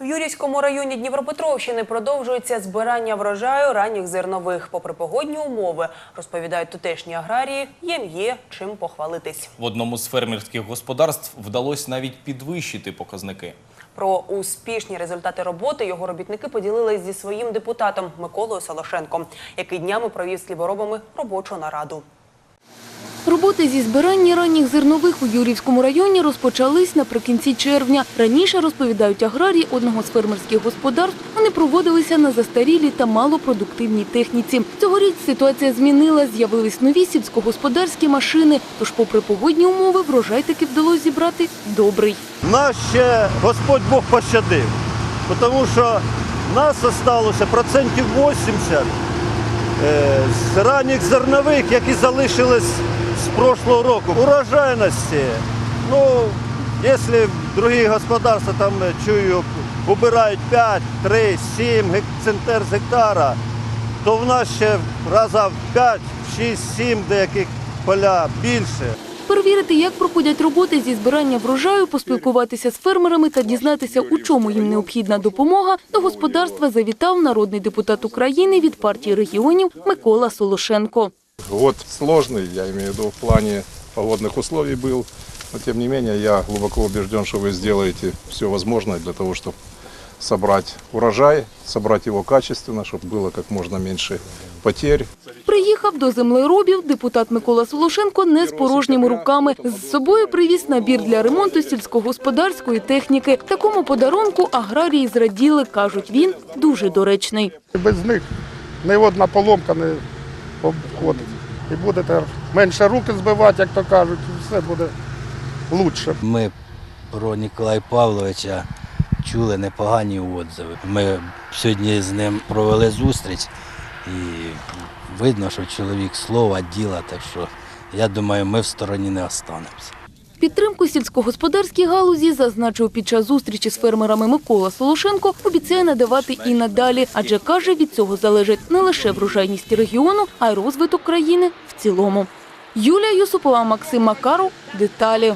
В Юрівському районі Дніпропетровщини продовжується збирання врожаю ранніх зернових. Попри погодні умови, розповідають тутешні аграрії, їм є чим похвалитись. В одному з фермерських господарств вдалося навіть підвищити показники. Про успішні результати роботи його робітники поділились зі своїм депутатом Миколою Солошенком, який днями провів з хліборобами робочу нараду. Роботи зі збирання ранніх зернових у Юрівському районі розпочались наприкінці червня. Раніше, розповідають аграрії одного з фермерських господарств, вони проводилися на застарілій та малопродуктивній техніці. Цьогоріч ситуація змінилась, з'явились нові сільськогосподарські машини. Тож, попри погодні умови, врожай таки вдалося зібрати добрий. Нас ще Господь Бог пощадив, тому що нас залишилося процентів 80 е, з ранніх зернових, які залишились прошлого року. Урожайності, ну, якщо другі господарства там е, чую, вибирають 5, 3, 7 гек- центнер з гектара, то в нас ще раза в 5, 6, 7 деяких поля більше. Перевірити, як проходять роботи зі збирання врожаю, поспілкуватися з фермерами та дізнатися, у чому їм необхідна допомога, до господарства завітав народний депутат України від партії регіонів Микола Солошенко. Год сложный, я имею в виду в плане погодных условий был. Но тем не менее, я глубоко убежден, что вы сделаете все возможное для того, чтобы собрать урожай, собрать его качественно, чтобы было как можно меньше потерь. Приїхав до землеробів депутат Микола Солошенко не з порожніми руками. З собою привіз набір для ремонту сільськогосподарської техніки. Такому подарунку аграрії зраділи, кажуть, він дуже доречний. Без них ні одна поломка не обходить. І будете менше руки збивати, як то кажуть, і все буде краще. Ми про Ніколая Павловича чули непогані отзиви. Ми сьогодні з ним провели зустріч і видно, що чоловік слова, діла, так що я думаю, ми в стороні не останемося. Підтримку сільськогосподарській галузі зазначив під час зустрічі з фермерами Микола Солошенко, обіцяє надавати і надалі, адже каже, від цього залежить не лише врожайність регіону, а й розвиток країни в цілому. Юлія Юсупова, Максим Макаров. Деталі.